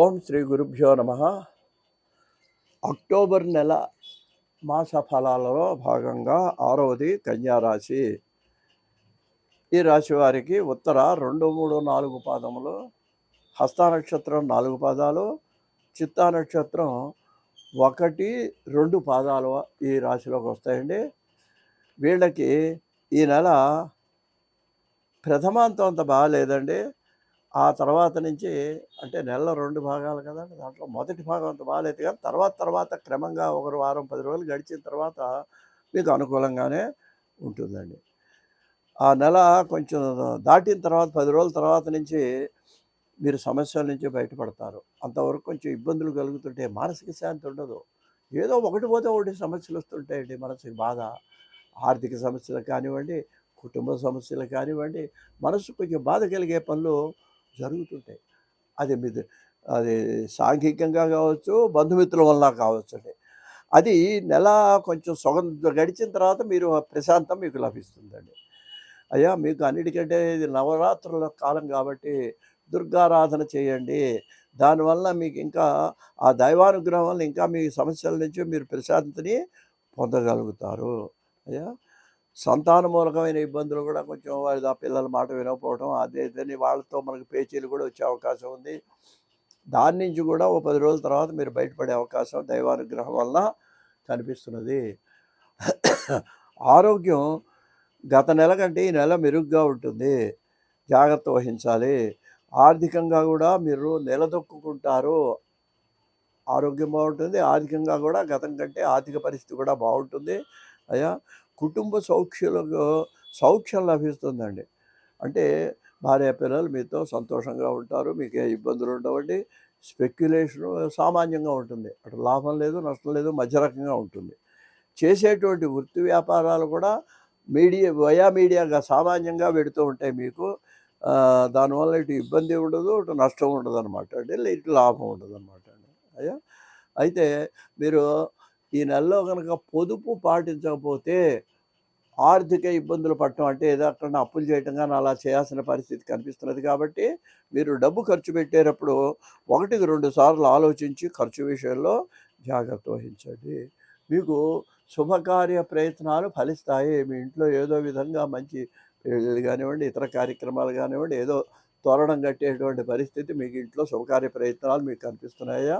ఓం శ్రీ గురుభ్యో నమ. అక్టోబర్ నెల మాస ఫలాలలో భాగంగా ఆరవది కన్యారాశి. ఈ రాశి వారికి ఉత్తర రెండు మూడు నాలుగు పాదములు హస్త నక్షత్రం నాలుగు పాదాలు చిత్తా నక్షత్రం ఒకటి రెండు పాదాలు ఈ రాశిలోకి వస్తాయండి. వీళ్ళకి ఈ నెల ప్రథమాంతం అంత బాగాలేదండి. ఆ తర్వాత నుంచి అంటే నెలలో రెండు భాగాలు కదండి దాంట్లో మొదటి భాగం అంత బాగాలేదు కానీ తర్వాత తర్వాత క్రమంగా ఒకరు వారం పది రోజులు గడిచిన తర్వాత మీకు అనుకూలంగానే ఉంటుందండి. ఆ నెల కొంచెం దాటిన తర్వాత పది రోజుల తర్వాత నుంచి మీరు సమస్యల నుంచి బయటపడతారు. అంతవరకు కొంచెం ఇబ్బందులు కలుగుతుంటే మానసిక శాంతి ఉండదు. ఏదో ఒకటి పోతే ఒకటి సమస్యలు వస్తుంటాయండి మనసుకి బాధ. ఆర్థిక సమస్యలు కానివ్వండి కుటుంబ సమస్యలు కానివ్వండి మనసు కొంచెం బాధ కలిగే పనులు జరుగుతుంటాయి. అది మీద అది సాంఘికంగా కావచ్చు బంధుమిత్రుల వల్ల కావచ్చు అండి. అది నెల కొంచెం సొగం గడిచిన తర్వాత మీరు ప్రశాంతం మీకు లభిస్తుందండి. అయ్యా మీకు అన్నిటికంటే ఇది నవరాత్రుల కాలం కాబట్టి దుర్గారాధన చేయండి. దానివల్ల మీకు ఇంకా ఆ దైవానుగ్రహం వల్ల ఇంకా మీ సమస్యల నుంచి మీరు ప్రశాంతిని పొందగలుగుతారు. అయ్యా సంతాన మూలకమైన ఇబ్బందులు కూడా కొంచెం వారి ఆ పిల్లల మాట వినకపోవడం అదే ఇదని వాళ్ళతో మనకు పేచీలు కూడా వచ్చే అవకాశం ఉంది. దాని నుంచి కూడా ఓ పది రోజుల తర్వాత మీరు బయటపడే అవకాశం దైవానుగ్రహం వల్ల కనిపిస్తున్నది. ఆరోగ్యం గత నెల కంటే ఈ నెల మెరుగ్గా ఉంటుంది. జాగ్రత్త వహించాలి. ఆర్థికంగా కూడా మీరు నిలదొక్కుంటారు ఆరోగ్యం బాగుంటుంది. ఆర్థికంగా కూడా గతం కంటే ఆర్థిక పరిస్థితి కూడా బాగుంటుంది. అయ్యా? కుటుంబ సౌఖ్యులకు సౌఖ్యం లభిస్తుందండి. అంటే భార్య పిల్లలు మీతో సంతోషంగా ఉంటారు మీకు ఏ ఇబ్బందులు ఉండవండి. స్పెక్యులేషన్ సామాన్యంగా ఉంటుంది. అటు లాభం లేదు నష్టం లేదు మధ్య రకంగా ఉంటుంది. చేసేటువంటి వృత్తి వ్యాపారాలు కూడా మీడియా వయా మీడియాగా సామాన్యంగా పెడుతూ ఉంటాయి మీకు. దానివల్ల ఇటు ఇబ్బంది ఉండదు ఇటు నష్టం ఉండదు అనమాట అంటే ఇటు లాభం ఉండదు అనమాట అండి. అయ్యా? అయితే మీరు ఈ నెలలో కనుక పొదుపు పాటించకపోతే ఆర్థిక ఇబ్బందులు పడటం అంటే ఏదో అక్కడ అప్పులు చేయటం కానీ అలా చేయాల్సిన పరిస్థితి కనిపిస్తున్నది కాబట్టి మీరు డబ్బు ఖర్చు పెట్టేటప్పుడు ఒకటికి రెండు సార్లు ఆలోచించి ఖర్చు విషయంలో జాగ్రత్త వహించండి. మీకు శుభకార్య ప్రయత్నాలు ఫలిస్తాయి. మీ ఇంట్లో ఏదో విధంగా మంచి పెళ్ళిళ్ళు కానివ్వండి ఇతర కార్యక్రమాలు కానివ్వండి ఏదో తోరణం కట్టేటువంటి పరిస్థితి మీకు ఇంట్లో శుభకార్య ప్రయత్నాలు మీకు కనిపిస్తున్నాయా?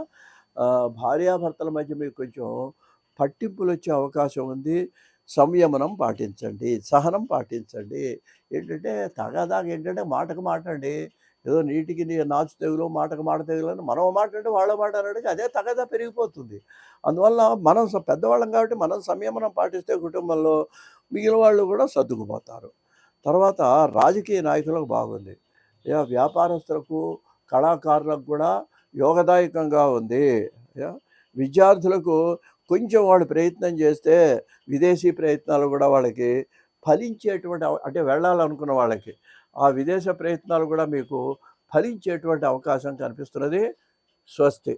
భార్యాభర్తల మధ్య మీకు కొంచెం పట్టింపులు వచ్చే అవకాశం ఉంది. సంయమనం పాటించండి సహనం పాటించండి. ఏంటంటే తగాదాగా ఏంటంటే మాటకు మాట అండి ఏదో నీటికి నీ నాచు తెగులు మాటకు మాట తెగులు అని మనం మాట అంటే వాళ్ళ మాట అనడానికి అదే తగదా పెరిగిపోతుంది. అందువల్ల మనం స- పెద్దవాళ్ళం కాబట్టి మనం సంయమనం పాటిస్తే కుటుంబంలో మిగిలిన వాళ్ళు కూడా సర్దుకుపోతారు. తర్వాత రాజకీయ నాయకులకు బాగుంది. వ్యాపారస్తులకు కళాకారులకు కూడా యోగదాయకంగా ఉంది. విద్యార్థులకు కొంచెం వాళ్ళు ప్రయత్నం చేస్తే విదేశీ ప్రయత్నాలు కూడా వాళ్ళకి ఫలించేటువంటి అంటే వెళ్ళాలనుకున్న వాళ్ళకి ఆ విదేశ ప్రయత్నాలు కూడా మీకు ఫలించేటువంటి అవకాశం కనిపిస్తున్నది. స్వస్తి.